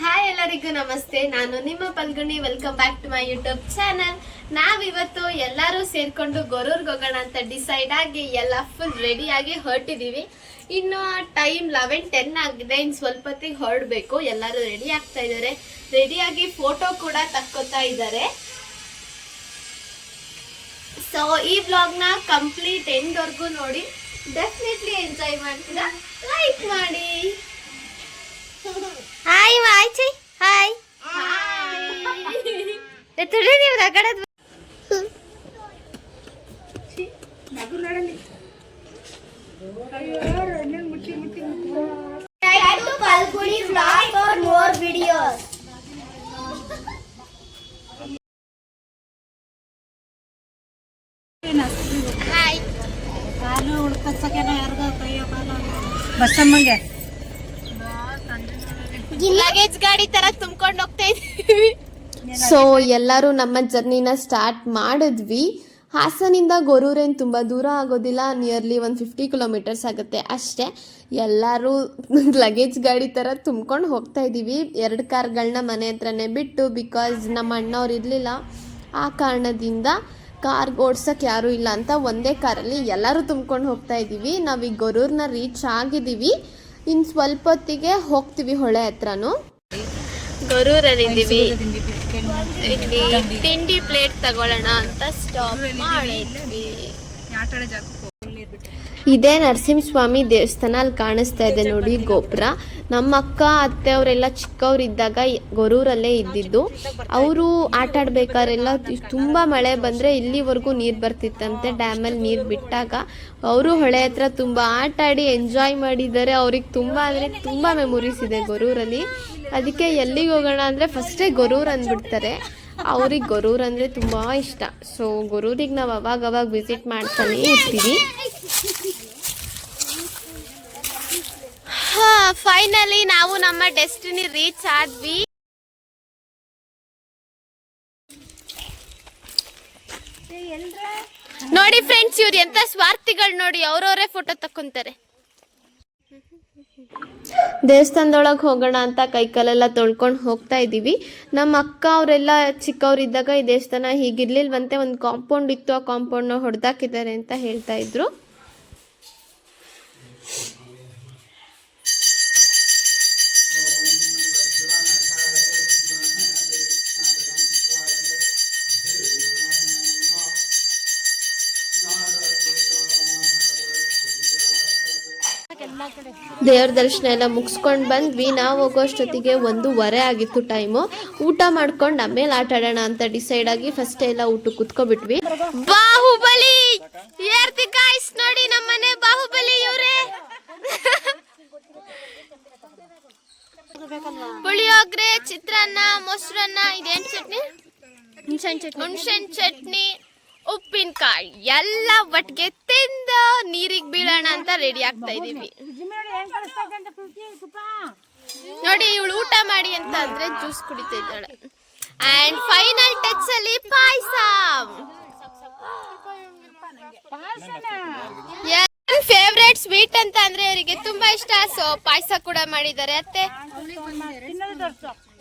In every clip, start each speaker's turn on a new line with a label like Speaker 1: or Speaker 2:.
Speaker 1: Hi ಎಲ್ಲರಿಗೂ ನಮಸ್ತೆ. ನಾನು ನಿಮ್ಮ Phalguni. Welcome back to my YouTube channel ನಾವಿವತ್ತು ಎಲ್ಲರೂ ಸೇರ್ಕೊಂಡು ಗೊರೂರ್ಗೆ ಹೋಗೋಣ ಅಂತ ಡಿಸೈಡ್ ಆಗಿ ಎಲ್ಲ ಫುಲ್ ರೆಡಿ ಆಗಿ ಹೊರಟಿದೀವಿ. ಇನ್ನು ಟೈಮ್ ಲೆವೆನ್ ಟೆನ್ ಆಗಿದೆ. ಇನ್ನು ಸ್ವಲ್ಪ ಹೊತ್ತಿಗೆ ಹೊರಡಬೇಕು. ಎಲ್ಲರೂ ರೆಡಿ ಆಗ್ತಾ ಇದ್ದಾರೆ. ರೆಡಿಯಾಗಿ ಫೋಟೋ ಕೂಡ ತಕ್ಕೋತಾ ಇದ್ದಾರೆ. ಸೊ ಈ ವ್ಲಾಗ್ನ ಕಂಪ್ಲೀಟ್ ಎಂಡ್ವರೆಗೂ ನೋಡಿ. ಡೆಫಿನೆಟ್ಲಿ ಎಂಜಾಯ್ ಮಾಡ್ತೀರಾ? ಲೈಕ್ ಮಾಡಿ.
Speaker 2: ಹಾಯ್ ಆಯ್ಚಿ ಹಾಯ್ ತುಳಿ ನೀವು ರಗಡದ್
Speaker 3: Subscribe to Falguni Vlog for more videos.
Speaker 2: Hi
Speaker 4: ಬಸ್ಸಮ್ಮಂಗೆ
Speaker 1: ಗಾಡಿ ತರ ತುಂಬ್ಕೊಂಡು ಹೋಗ್ತಾ ಇದ್ವಿ ಸೊ ಎಲ್ಲರೂ ನಮ್ಮ ಜರ್ನಿನ ಸ್ಟಾರ್ಟ್ ಮಾಡಿದ್ವಿ. ಹಾಸನಿಂದ ಗೊರೂರೇನು ತುಂಬ ದೂರ ಆಗೋದಿಲ್ಲ ನಿಯರ್ಲಿ ಒಂದು ಫಿಫ್ಟಿ ಕಿಲೋಮೀಟರ್ಸ್ ಆಗುತ್ತೆ ಅಷ್ಟೇ. ಎಲ್ಲರೂ ಲಗೇಜ್ ಗಾಡಿ ಥರ ತುಂಬ್ಕೊಂಡು ಹೋಗ್ತಾ ಇದ್ದೀವಿ. ಎರಡು ಕಾರ್ಗಳನ್ನ ಮನೆ ಹತ್ರನೇ ಬಿಟ್ಟು ಬಿಕಾಸ್ ನಮ್ಮ ಅಣ್ಣವ್ರು ಇರಲಿಲ್ಲ. ಆ ಕಾರಣದಿಂದ ಕಾರ್ ಓಡ್ಸೋಕ್ಕೆ ಯಾರೂ ಇಲ್ಲ ಅಂತ ಒಂದೇ ಕಾರಲ್ಲಿ ಎಲ್ಲರೂ ತುಂಬ್ಕೊಂಡು ಹೋಗ್ತಾ ಇದ್ದೀವಿ. ನಾವೀಗ ಗೊರೂರ್ನ ರೀಚ್ ಆಗಿದ್ದೀವಿ. ಇನ್ನು ಸ್ವಲ್ಪ ಹೊತ್ತಿಗೆ ಹೋಗ್ತೀವಿ ಹೊಳೆ ಹತ್ರನು. ಗೊರೂರಲ್ಲಿದ್ದೀವಿ ಇಲ್ಲಿ ತಿಂಡಿ ಪ್ಲೇಟ್ ತಗೊಳ್ಳೋಣ ಅಂತ ಸ್ಟಾಪ್ ಮಾಡಿದ್ವಿ. ಇದೇ ನರಸಿಂಹಸ್ವಾಮಿ ದೇವಸ್ಥಾನ ಅಲ್ಲಿ ಕಾಣಿಸ್ತಾ ಇದೆ ನೋಡಿ ಗೋಪುರ. ನಮ್ಮ ಅಕ್ಕ ಅತ್ತೆ ಅವರೆಲ್ಲ ಚಿಕ್ಕವರಿದ್ದಾಗ ಗೊರೂರಲ್ಲೇ ಇದ್ದಿದ್ದು. ಅವರು ಆಟ ಆಡ್ಬೇಕಾದ್ರೆಲ್ಲ ತುಂಬ ಮಳೆ ಬಂದರೆ ಇಲ್ಲಿವರೆಗೂ ನೀರು ಬರ್ತಿತ್ತಂತೆ. ಡ್ಯಾಮಲ್ಲಿ ನೀರು ಬಿಟ್ಟಾಗ ಅವರು ಹೊಳೆ ಹತ್ರ ತುಂಬ ಆಟ ಆಡಿ ಎಂಜಾಯ್ ಮಾಡಿದ್ದಾರೆ. ಅವ್ರಿಗೆ ತುಂಬ ಅಂದರೆ ತುಂಬ ಮೆಮೊರೀಸ್ ಇದೆ ಗೊರೂರಲ್ಲಿ. ಅದಕ್ಕೆ ಎಲ್ಲಿಗೆ ಹೋಗೋಣ ಅಂದರೆ ಫಸ್ಟೇ ಗೊರೂರು ಅಂದ್ಬಿಡ್ತಾರೆ. ಅವ್ರಿಗೆ ಗೊರೂರು ಅಂದರೆ ತುಂಬ ಇಷ್ಟ. ಸೊ ಗೊರೂರಿಗೆ ನಾವು ಅವಾಗ ಅವಾಗ ವಿಸಿಟ್ ಮಾಡ್ತಾನೆ ಇರ್ತೀವಿ. ಫೈನಲಿ ನಾವು ನಮ್ಮ ಡೆಸ್ಟಿನಿ ರೀಚ್ ಆದ್ವಿ. ನೋಡಿ ಫ್ರೆಂಡ್ಸ್ ಇವ್ರು ಎಂತ ಸ್ವಾರ್ಥಿಗಳು ನೋಡಿ, ಅವ್ರವರೇ ಫೋಟೋ ತಕ್ಕೊಂತಾರೆ ದೇವಸ್ಥಾನದೊಳಗೆ ಹೋಗೋಣ ಅಂತ ಕೈಕಾಲೆಲ್ಲ ತೊಳ್ಕೊಂಡು ಹೋಗ್ತಾ ಇದ್ದೀವಿ. ನಮ್ಮ ಅಕ್ಕ ಅವರೆಲ್ಲ ಚಿಕ್ಕವರಿದ್ದಾಗ ಈ ದೇವಸ್ಥಾನ ಹೀಗಿರ್ಲಿಲ್ವಂತೆ ಒಂದು ಕಾಂಪೌಂಡ್ ಇತ್ತು, ಆ ಕಾಂಪೌಂಡ್ನ ಹೊಡೆದಾಕಿದ್ದಾರೆ ಅಂತ ಹೇಳ್ತಾ ಇದ್ರು. ದೇವ್ರ ದರ್ಶನ ಎಲ್ಲ ಮುಗಿಸ್ಕೊಂಡು ಬಂದ್ವಿ. ನಾವು ಹೋಗೋಷ್ಟೊತ್ತಿಗೆ ಒಂದೂವರೆ ಆಗಿತ್ತು ಟೈಮು ಊಟ ಮಾಡ್ಕೊಂಡು ಆಮೇಲೆ ಆಟ ಆಡೋಣ ಅಂತ ಡಿಸೈಡ್ ಆಗಿ ಫಸ್ಟ್ ಎಲ್ಲ ಊಟ ಕುತ್ಕೊಬಿಟ್ವಿ. ಬಾಹುಬಲಿ! ನೋಡಿ ನಮ್ಮನೆ ಬಾಹುಬಲಿ ಇವರೇ. ಪುಳಿಯೋಗ್ರೆ ಚಿತ್ರಾನ್ನ ಮೊಸರನ್ನ ಇದೇನ್ ಚಟ್ನಿ? ಹುಣ್ಸೆನ್ ಚಟ್ನಿ. ಚಟ್ನಿ ಉಪ್ಪಿನಕಾಯಿ ಎಲ್ಲ ಒಟ್ಟಿಗೆ ನೀರಿಗೆ ಬೀಳೋಣ ಅಂತ ರೆಡಿ ಆಗ್ತಾ ಇದೀವಿ. ನೋಡಿ ಇವಳು ಊಟ ಮಾಡಿ ಅಂತ ಅಂದ್ರೆ ಜ್ಯೂಸ್ ಕುಡಿತಾ ಇದ್ದಾಳೆ. ಅಂಡ್ ಫೈನಲ್ ಟಚ್ ಅಲ್ಲಿ ಪಾಯಸ. ಫೇವ್ರೇಟ್ ಸ್ವೀಟ್ ಅಂತ ಅಂದ್ರೆ ಇವರಿಗೆ ತುಂಬಾ ಇಷ್ಟ. ಸೊ ಪಾಯಸ ಕೂಡ ಮಾಡಿದ್ದಾರೆ ಅತ್ತೆ.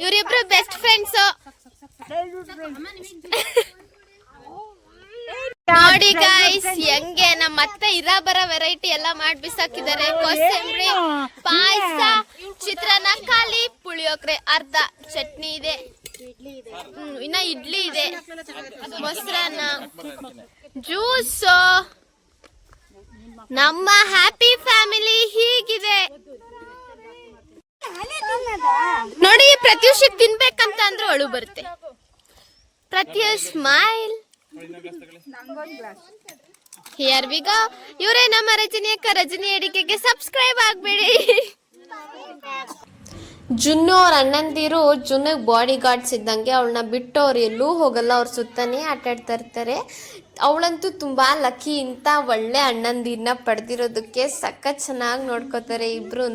Speaker 1: ಇವರಿಬ್ರು ಬೆಸ್ಟ್ ಫ್ರೆಂಡ್ಸ್ ನೋಡಿ ಗಾಯ್ಸ್ ಹೆಂಗೆ ನಮ್ಮ ಅತ್ತೆ ಇರ ಬರ ವೆರೈಟಿ ಎಲ್ಲ ಮಾಡಿ ಬಿಸಾಕಿದ್ದಾರೆ. ಕೋಸಂಬರಿ ಪಾಯಸ ಚಿತ್ರಾನ್ನ ಖಾಲಿ ಪುಳಿಯೋಗರೆ ಅರ್ಧ ಚಟ್ನಿ ಇದೆ. ಹ್ಮ್, ಇನ್ನ ಇಡ್ಲಿ ಇದೆ. ಮೊಸರನ್ನ. ಜ್ಯೂಸ್ ನಮ್ಮ ಹ್ಯಾಪಿ ಫ್ಯಾಮಿಲಿ ಹೀಗಿದೆ. ನೋಡಿ ಪ್ರತ್ಯೂಷಕ್ ತಿನ್ಬೇಕಂತ ಅಂದ್ರೆ ಅಳು ಬರುತ್ತೆ. Pratyush smile here we go ಇವರೇ ನಮ್ಮ ರಜನಿ ಅಕ್ಕ. ರಜನಿ ಅಡಿಕೆಗೆ ಸಬ್ಸ್ಕ್ರೈಬ್ ಆಗ್ಬೇಡಿ. ಜುನ್ನು ಅವ್ರ ಅಣ್ಣಂದಿರು ಜುನ್ನಿಗೆ ಬಾಡಿ ಗಾರ್ಡ್ಸ್ ಇದ್ದಂಗೆ ಅವಳನ್ನ ಬಿಟ್ಟು ಅವ್ರು ಎಲ್ಲೂ ಹೋಗಲ್ಲ. ಅವ್ರ ಸುತ್ತನೇ ಆಟಾಡ್ತಾ ಇರ್ತಾರೆ. ಅವಳಂತೂ ತುಂಬ ಲಕ್ಕಿ ಇಂಥ ಒಳ್ಳೆ ಅಣ್ಣಂದಿರನ್ನ ಪಡೆದಿರೋದಕ್ಕೆ ಸಖತ್ ಚೆನ್ನಾಗಿ ನೋಡ್ಕೋತಾರೆ ಇಬ್ರು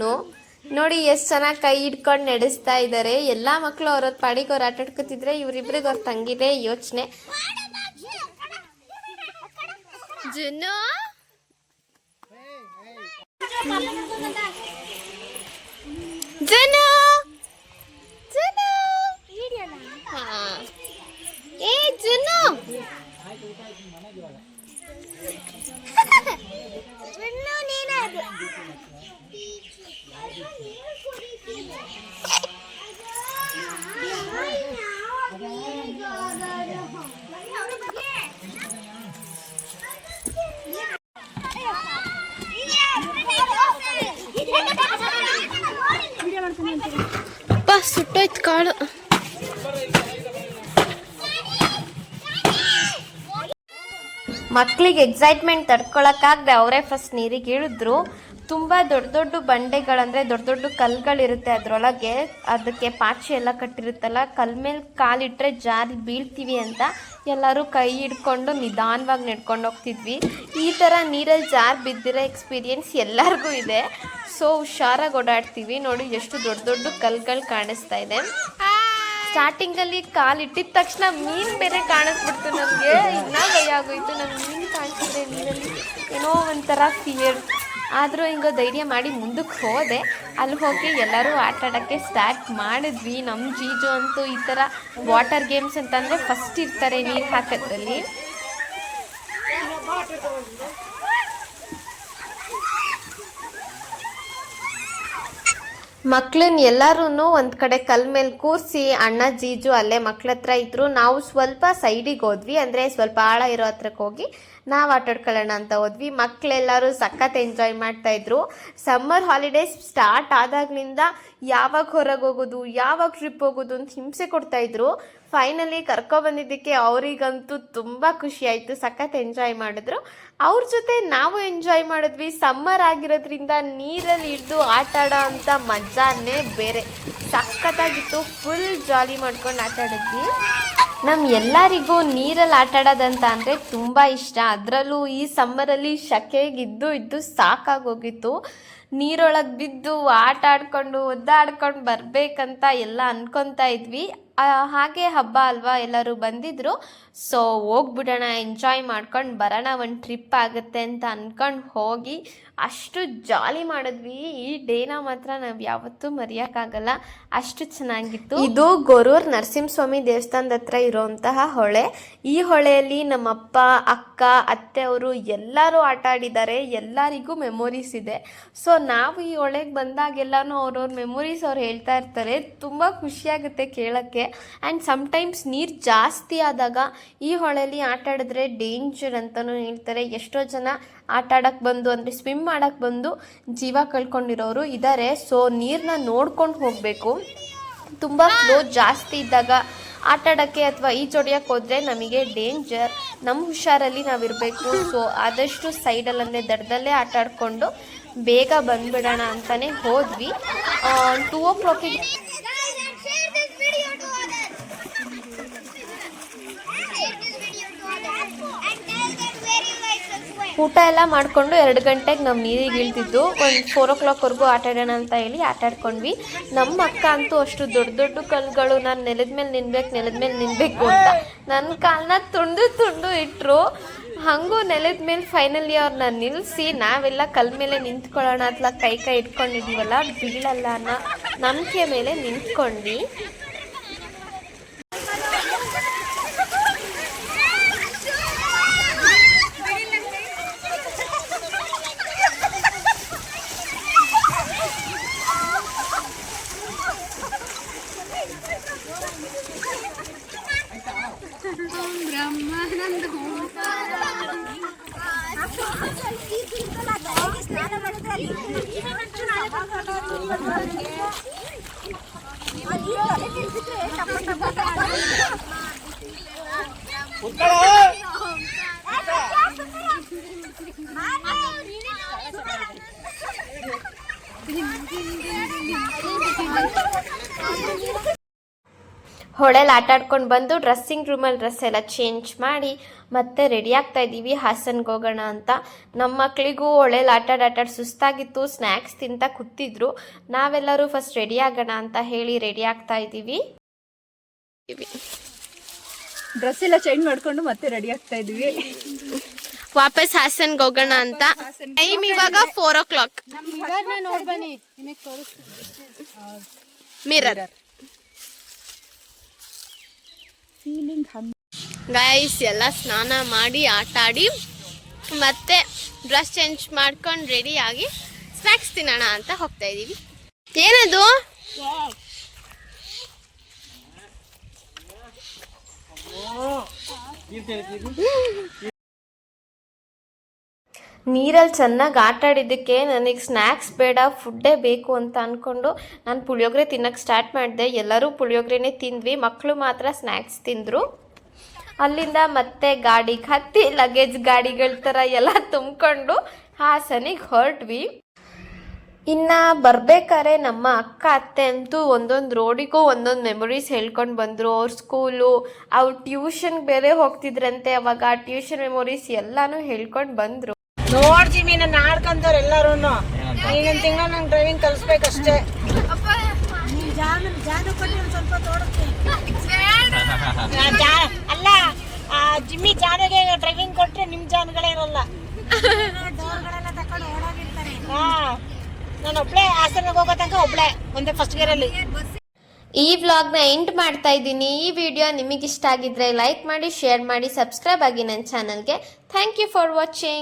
Speaker 1: ನೋಡಿ ಎಷ್ಟು ಚೆನ್ನಾಗಿ ಕೈ ಹಿಡ್ಕೊಂಡು ನಡೆಸ್ತಾ ಇದ್ದಾರೆ ಎಲ್ಲ ಮಕ್ಕಳು ಅವ್ರ ಪಾಡಿಗೆ ಅವ್ರು ಆಟಾಡ್ಕೊತಿದ್ರೆ ಇವ್ರಿಬ್ರಿಗೆ ಅವ್ರ ತಂಗಿದೆ ಯೋಚನೆ. ಜುನ್ನು ಜುನ್ನು ಕಾಳು. ಮಕ್ಳಿಗೆ ಎಕ್ಸೈಟ್ಮೆಂಟ್ ತಡ್ಕೊಳಕ್ಕಾಗದೆ ಅವರೇ ಫಸ್ಟ್ ನೀರಿಗೆ ಇಳಿದ್ರು. ತುಂಬ ದೊಡ್ಡ ದೊಡ್ಡ ಬಂಡೆಗಳಂದ್ರೆ ದೊಡ್ಡ ದೊಡ್ಡ ಕಲ್ಗಳಿರುತ್ತೆ ಅದರೊಳಗೆ. ಅದಕ್ಕೆ ಪಾಚಿ ಎಲ್ಲ ಕಟ್ಟಿರುತ್ತಲ್ಲ ಕಲ್ ಮೇಲೆ ಕಾಲಿಟ್ಟರೆ ಜಾರಿ ಬೀಳ್ತೀವಿ ಅಂತ ಎಲ್ಲರೂ ಕೈ ಹಿಡ್ಕೊಂಡು ನಿಧಾನವಾಗಿ ನಡ್ಕೊಂಡು ಹೋಗ್ತಿದ್ವಿ. ಈ ಥರ ನೀರಲ್ಲಿ ಜಾರ್ ಬಿದ್ದಿರೋ ಎಕ್ಸ್ಪೀರಿಯೆನ್ಸ್ ಎಲ್ಲರಿಗೂ ಇದೆ. ಸೊ, ಹುಷಾರಾಗಿ ಓಡಾಡ್ತೀವಿ. ನೋಡಿ, ಎಷ್ಟು ದೊಡ್ಡ ದೊಡ್ಡ ಕಲ್ಗಳು ಕಾಣಿಸ್ತಾ ಇದೆ. ಸ್ಟಾರ್ಟಿಂಗ್ ಅಲ್ಲಿ ಕಾಲ್ ಇಟ್ಟಿದ ತಕ್ಷಣ ಮೀನ್ ಬೇರೆ ಕಾಣಿಸ್ಬಿಡ್ತು ನಮಗೆ. ಇನ್ನ ಭಯ ಆಗೋಯ್ತು. ನಮ್ಗೆ ಮೀನ್ ಕಾಣಿಸ್ತಿದೆ ನೀರಲ್ಲಿ. ಏನೋ ಒಂಥರ ಫಿಯರ್ ಆದರೂ ಹಿಂಗೆ ಧೈರ್ಯ ಮಾಡಿ ಮುಂದಕ್ಕೆ ಹೋದೆ. ಅಲ್ಲಿ ಹೋಗಿ ಎಲ್ಲರೂ ಆಟ ಆಡೋಕ್ಕೆ ಸ್ಟಾರ್ಟ್ ಮಾಡಿದ್ವಿ. ನಮ್ಮ ಜೀಜು ಅಂತೂ ಈ ಥರ ವಾಟರ್ ಗೇಮ್ಸ್ ಅಂತಂದರೆ ಫಸ್ಟ್ ಇರ್ತಾರೆ ನೀರು ಹಾಕೋದ್ರಲ್ಲಿ. ಮಕ್ಳನ್ನ ಎಲ್ಲರೂ ಒಂದು ಕಡೆ ಕಲ್ ಮೇಲೆ ಕೂರಿಸಿ ಅಣ್ಣ, ಜೀಜು ಅಲ್ಲೇ ಮಕ್ಳ ಹತ್ರ ಇದ್ರು. ನಾವು ಸ್ವಲ್ಪ ಸೈಡಿಗೆ ಹೋದ್ವಿ. ಅಂದರೆ ಸ್ವಲ್ಪ ಆಳ ಇರೋ ಹತ್ರಕ್ಕೆ ಹೋಗಿ ನಾವು ಆಟಾಡ್ಕೊಳ್ಳೋಣ ಅಂತ ಹೋದ್ವಿ. ಮಕ್ಕಳೆಲ್ಲರೂ ಸಖತ್ ಎಂಜಾಯ್ ಮಾಡ್ತಾ ಇದ್ರು. ಸಮ್ಮರ್ ಹಾಲಿಡೇಸ್ ಸ್ಟಾರ್ಟ್ ಆದಾಗ್ಲಿಂದ ಯಾವಾಗ ಹೊರಗೆ ಹೋಗೋದು ಯಾವಾಗ ಟ್ರಿಪ್ ಹೋಗೋದು ಅಂತ ಹಿಂಸೆ ಕೊಡ್ತಾ ಇದ್ರು. ಫೈನಲಿ ಕರ್ಕೊಬಂದಿದ್ದಕ್ಕೆ ಅವರಿಗಂತೂ ತುಂಬ ಖುಷಿ ಆಯಿತು, ಸಖತ್ ಎಂಜಾಯ್ ಮಾಡಿದ್ರು. ಅವ್ರ ಜೊತೆ ನಾವು ಎಂಜಾಯ್ ಮಾಡಿದ್ವಿ ಸಮ್ಮರ್ ಆಗಿರೋದ್ರಿಂದ ನೀರಲ್ಲಿ ಹಿಡ್ದು ಆಟ ಆಡೋ ಅಂಥ ಮಜಾನೇ ಬೇರೆ. ಸಖತ್ತಾಗಿತ್ತು ಫುಲ್ ಜಾಲಿ ಮಾಡ್ಕೊಂಡು ಆಟ ಆಡಿದ್ವಿ. ನಮ್ಮ ಎಲ್ಲರಿಗೂ ನೀರಲ್ಲಿ ಆಟ ಆಡೋದಂತ ಅಂದರೆ ತುಂಬ ಇಷ್ಟ. ಅದರಲ್ಲೂ ಈ ಸಮ್ಮರಲ್ಲಿ ಶಕೆಗಿದ್ದು ಇದ್ದು ಸಾಕಾಗೋಗಿತ್ತು. ನೀರೊಳಗೆ ಬಿದ್ದು ಆಟ ಆಡ್ಕೊಂಡು, ಒದ್ದಾಡ್ಕೊಂಡು ಬರಬೇಕಂತ ಎಲ್ಲ ಅನ್ಕೊತಾ ಇದ್ವಿ. ಹಾಗೆ ಹಬ್ಬ ಅಲ್ವಾ ಎಲ್ಲರೂ ಬಂದಿದ್ರು. ಸೊ ಹೋಗ್ಬಿಡೋಣ ಎಂಜಾಯ್ ಮಾಡ್ಕೊಂಡು ಬರೋಣ, ಒಂದು ಟ್ರಿಪ್ ಆಗುತ್ತೆ ಅಂತ ಅಂದ್ಕೊಂಡು ಹೋಗಿ ಅಷ್ಟು ಜಾಲಿ ಮಾಡಿದ್ವಿ. ಈ ಡೇನ ಮಾತ್ರ ನಾವು ಯಾವತ್ತೂ ಮರೆಯೋಕ್ಕಾಗಲ್ಲ. ಅಷ್ಟು ಚೆನ್ನಾಗಿತ್ತು. ಇದು ಗೊರೂರ್ ನರಸಿಂಹಸ್ವಾಮಿ ದೇವಸ್ಥಾನದ ಹತ್ರ ಇರುವಂತಹ ಹೊಳೆ. ಈ ಹೊಳೆಯಲ್ಲಿ ನಮ್ಮಪ್ಪ, ಅಕ್ಕ, ಅತ್ತೆ ಅವರು ಎಲ್ಲರೂ ಆಟ ಆಡಿದ್ದಾರೆ. ಎಲ್ಲರಿಗೂ ಮೆಮೊರೀಸ್ ಇದೆ. ಸೊ ನಾವು ಈ ಹೊಳೆಗೆ ಬಂದಾಗೆಲ್ಲನೂ ಅವ್ರವ್ರ ಮೆಮೊರೀಸ್ ಅವ್ರು ಹೇಳ್ತಾ ಇರ್ತಾರೆ. ತುಂಬ ಖುಷಿಯಾಗುತ್ತೆ ಕೇಳೋಕ್ಕೆ. ಆ್ಯಂಡ್ ಸಮ್ಟೈಮ್ಸ್ ನೀರು ಜಾಸ್ತಿ ಆದಾಗ ಈ ಹೊಳೆಯಲ್ಲಿ ಆಟ ಆಡಿದ್ರೆ ಡೇಂಜರ್ ಅಂತಲೂ ಹೇಳ್ತಾರೆ. ಎಷ್ಟೋ ಜನ ಆಟ ಆಡೋಕ್ಕೆ ಬಂದು, ಅಂದರೆ ಸ್ವಿಮ್ ಮಾಡೋಕ್ಕೆ ಬಂದು ಜೀವ ಕಳ್ಕೊಂಡಿರೋರು ಇದ್ದಾರೆ ಸೊ ನೀರನ್ನ ನೋಡ್ಕೊಂಡು ಹೋಗಬೇಕು. ತುಂಬ ಫ್ಲೋ ಜಾಸ್ತಿ ಇದ್ದಾಗ ಆಟ ಆಡೋಕ್ಕೆ ಅಥವಾ ಈಜೊಡಿಯೋಕ್ಕೆ ಹೋದರೆ ನಮಗೆ ಡೇಂಜರ್ ನಮ್ಮ ಹುಷಾರಲ್ಲಿ ನಾವಿರಬೇಕು. ಸೊ ಆದಷ್ಟು ಸೈಡಲ್ಲಿ ದಡದಲ್ಲೇ ಆಟ ಆಡಿಕೊಂಡು ಬೇಗ ಬಂದುಬಿಡೋಣ ಅಂತಲೇ ಹೋದ್ವಿ. ಟೂ ಓ ಕ್ಲಾಕಿಗೆ ಊಟ ಎಲ್ಲ ಮಾಡಿಕೊಂಡು ಎರಡು ಗಂಟೆಗೆ ನಾವು ನೀರಿಗೆ ಇಳ್ತಿದ್ದು ಒಂದು ಫೋರ್ ಓ ಕ್ಲಾಕ್ವರೆಗೂ ಆಟ ಆಡೋಣ ಅಂತ ಹೇಳಿ ಆಟ ಆಡ್ಕೊಂಡ್ವಿ. ನಮ್ಮ ಅಕ್ಕ ಅಂತೂ ಅಷ್ಟು ದೊಡ್ಡ ದೊಡ್ಡ ಕಲ್ಗಳು ನಾನು ನೆಲದ ಮೇಲೆ ನಿನ್ಬೇಕು, ನೆಲದ ಮೇಲೆ ನಿನ್ಬೇಕು ಅಂತ. ನನ್ನ ಕಾಲನ್ನ ತುಂಡು ತುಂಡು ಇಟ್ಟರು ಹಾಗೂ ನೆಲದ ಮೇಲೆ ಫೈನಲಿ ಅವ್ರನ್ನ ನಿಲ್ಲಿಸಿ ನಾವೆಲ್ಲ ಕಲ್ ಮೇಲೆ ನಿಂತ್ಕೊಳ್ಳೋಣ ಅಂತ ಕೈ ಕೈ ಇಟ್ಕೊಂಡಿದ್ದೀವಲ್ಲ ಬೀಳಲ್ಲ ಅನ್ನೋ ನಂಬಿಕೆ ಮೇಲೆ ನಿಂತ್ಕೊಂಡ್ವಿ. ಹೊಳೆಲಿ ಆಟ ಆಡ್ಕೊಂಡು ಬಂದು ಡ್ರೆಸ್ಸಿಂಗ್ ರೂಮಲ್ಲಿ ಡ್ರೆಸ್ ಎಲ್ಲ ಚೇಂಜ್ ಮಾಡಿ ಮತ್ತೆ ರೆಡಿ ಆಗ್ತಾ ಇದ್ದೀವಿ. ಹಾಸನ್ಗೆ ಹೋಗೋಣ ಅಂತ. ನಮ್ಮ ಮಕ್ಕಳಿಗೂ ಹೊಳೆಲಿ ಆಟ ಆಡ್ ಆಟಾಡಿ ಸುಸ್ತಾಗಿತ್ತು. ಸ್ನ್ಯಾಕ್ಸ್ ತಿಂತ ಕೂತಿದ್ರು. ನಾವೆಲ್ಲರೂ ಫಸ್ಟ್ ರೆಡಿ ಆಗೋಣ ಅಂತ ಹೇಳಿ ರೆಡಿ ಆಗ್ತಾ ಇದ್ದೀವಿ.
Speaker 4: ಡ್ರೆಸ್ ಎಲ್ಲ ಚೇಂಜ್ ಮಾಡ್ಕೊಂಡು ಮತ್ತೆ ರೆಡಿ ಆಗ್ತಾ ಇದೀವಿ
Speaker 1: ವಾಪಸ್ ಹಾಸನ್ಗೆ ಹೋಗೋಣ ಅಂತ. ಟೈಮ್ ಇವಾಗ four o'clock mirror guys ಎಲ್ಲ ಸ್ನಾನ ಮಾಡಿ ಆಟ ಆಡಿ ಮತ್ತೆ ಡ್ರೆಸ್ ಚೇಂಜ್ ಮಾಡ್ಕೊಂಡು ರೆಡಿ ಆಗಿ ಸ್ನ್ಯಾಕ್ಸ್ ತಿನ್ನೋಣ ಅಂತ ಹೋಗ್ತಾ ಇದ್ದೀವಿ. ಏನದು? ನೀರಲ್ಲಿ ಚೆನ್ನಾಗಿ ಆಟ ಆಡಿದ್ದಕ್ಕೆ ನನಗೆ ಸ್ನ್ಯಾಕ್ಸ್ ಬೇಡ ಫುಡ್ಡೇ ಬೇಕು ಅಂತ ಅಂದ್ಕೊಂಡು ನಾನು ಪುಳಿಯೋಗರೆ ತಿನ್ನೋಕ್ಕೆ ಸ್ಟಾರ್ಟ್ ಮಾಡಿದೆ. ಎಲ್ಲರೂ ಪುಳಿಯೋಗರೆನೇ ತಿಂದ್ವಿ. ಮಕ್ಕಳು ಮಾತ್ರ ಸ್ನ್ಯಾಕ್ಸ್ ತಿಂದರು. ಅಲ್ಲಿಂದ ಮತ್ತೆ ಗಾಡಿಗೆ ಹತ್ತಿ ಲಗೇಜ್ ಗಾಡಿಗಳ ಥರ ಎಲ್ಲ ತುಂಬಿಕೊಂಡು ಹಾಸನಿಗೆ ಹೊರಟ್ವಿ. ಇನ್ನು ಬರ್ಬೇಕಾದ್ರೆ ನಮ್ಮ ಅಕ್ಕ, ಅತ್ತೆ ಅಂತೂ ಒಂದೊಂದು ರೋಡಿಗೂ ಒಂದೊಂದು ಮೆಮೊರೀಸ್ ಹೇಳ್ಕೊಂಡು ಬಂದರು. ಅವ್ರ ಸ್ಕೂಲು ಅವ್ರು ಟ್ಯೂಷನ್ಗೆ ಬೇರೆ ಹೋಗ್ತಿದ್ರಂತೆ. ಅವಾಗ ಟ್ಯೂಷನ್ ಮೆಮೊರೀಸ್ ಎಲ್ಲನೂ ಹೇಳ್ಕೊಂಡು ಬಂದರು.
Speaker 5: ನೋಡ್ತೀನಿ ನನ್ನ ಆಡ್ಕೊಂತವ್ರು ಎಲ್ಲಾರು ಈಗಿನ ತಿಂಗಳು ನಂಗೆ ಡ್ರೈವಿಂಗ್ ಕಲಿಸ್ಬೇಕಷ್ಟೇ. ಅಲ್ಲ ಜಿಮ್ಮಿ ಜಾನುಗೆ ಡ್ರೈವಿಂಗ್ ಕೊಟ್ರೆ ನಿಮ್ ಜಾನಗಳೇ ಇರಲ್ಲ. ಹಾ ನಾನು ಒಬ್ಳೆ ಹಾಸನಿಗೆ ಹೋಗೋ ತನಕ ಒಬ್ಳೆ ಒಂದೇ ಫಸ್ಟ್ ಗೇರಲ್ಲಿ
Speaker 1: ಈ ವ್ಲಾಗ್ನ ಎಂಡ್ ಮಾಡ್ತಾ ಇದ್ದೀನಿ. ಈ ವಿಡಿಯೋ ನಿಮಗಿಷ್ಟ ಇಷ್ಟ ಆಗಿದ್ರೆ ಲೈಕ್ ಮಾಡಿ ಶೇರ್ ಮಾಡಿ ಸಬ್ಸ್ಕ್ರೈಬ್ ಆಗಿ ನನ್ನ ಚಾನಲ್ಗೆ ಥ್ಯಾಂಕ್ ಯು ಫಾರ್ ವಾಚಿಂಗ್